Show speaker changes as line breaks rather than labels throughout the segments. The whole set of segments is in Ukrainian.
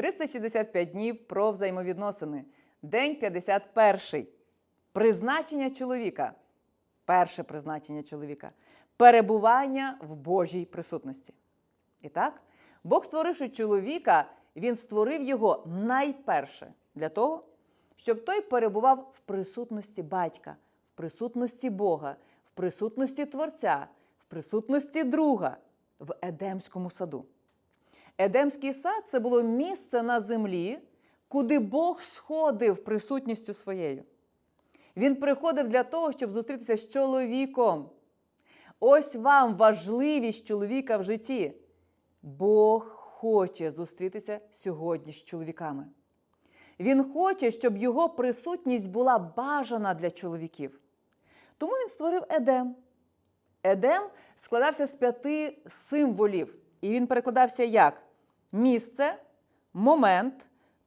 365 днів про взаємовідносини. День 51. Призначення чоловіка. Перше призначення чоловіка перебування в Божій присутності. І так, Бог, створивши чоловіка, він створив його найперше для того, щоб той перебував в присутності батька, в присутності Бога, в присутності Творця, в присутності друга в Едемському саду. Едемський сад це було місце на землі, куди Бог сходив присутністю своєю. Він приходив для того, щоб зустрітися з чоловіком. Ось вам важливість чоловіка в житті. Бог хоче зустрітися сьогодні з чоловіками. Він хоче, щоб його присутність була бажана для чоловіків. Тому він створив Едем. Едем складався з п'яти символів, і він перекладався як місце, момент,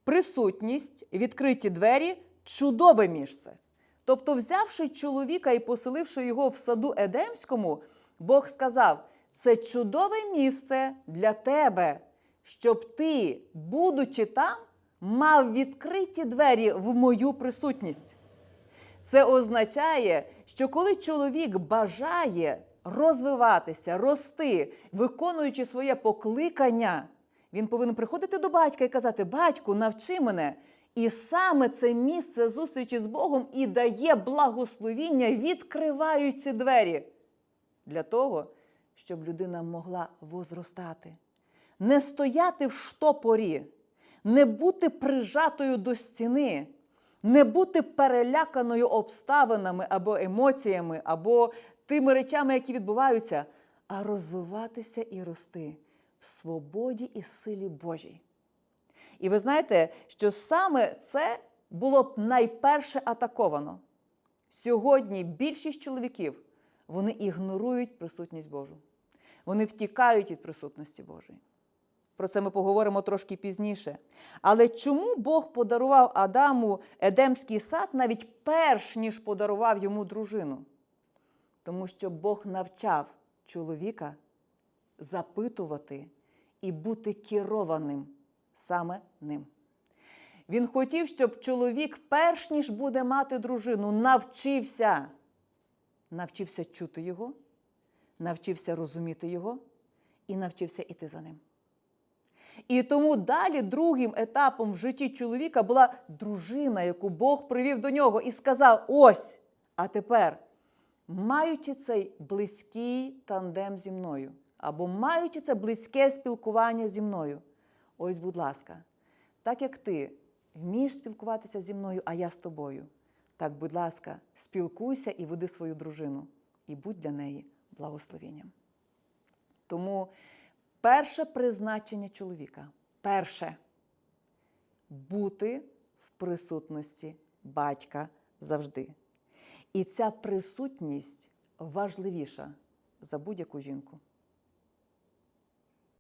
присутність, відкриті двері, чудове місце. Тобто, взявши чоловіка і поселивши його в саду Едемському, Бог сказав: це чудове місце для тебе, щоб ти, будучи там, мав відкриті двері в мою присутність. Це означає, що коли чоловік бажає розвиватися, рости, виконуючи своє покликання, він повинен приходити до батька і казати: Батьку, навчи мене. І саме це місце зустрічі з Богом і дає благословіння, відкриваючи двері для того, щоб людина могла возростати, не стояти в штопорі, не бути прижатою до стіни, не бути переляканою обставинами або емоціями, або тими речами, які відбуваються, а розвиватися і рости свободі і силі Божій. І ви знаєте, що саме це було б найперше атаковано. Сьогодні більшість чоловіків вони ігнорують присутність Божу. Вони втікають від присутності Божої. Про це ми поговоримо трошки пізніше. Але чому Бог подарував Адаму Едемський сад навіть перш ніж подарував йому дружину? Тому що Бог навчав чоловіка запитувати і бути керованим саме ним. Він хотів, щоб чоловік, перш ніж буде мати дружину, навчився, навчився чути його, навчився розуміти його і навчився іти за ним. І тому далі другим етапом в житті чоловіка була дружина, яку Бог привів до нього і сказав: ось, а тепер, маючи цей близький тандем зі мною, або маючи це близьке спілкування зі мною, ось, будь ласка, так як ти вмієш спілкуватися зі мною, а я з тобою, так, будь ласка, спілкуйся і веди свою дружину, і будь для неї благословенням. Тому перше призначення чоловіка перше бути в присутності батька завжди. І ця присутність важливіша за будь-яку жінку.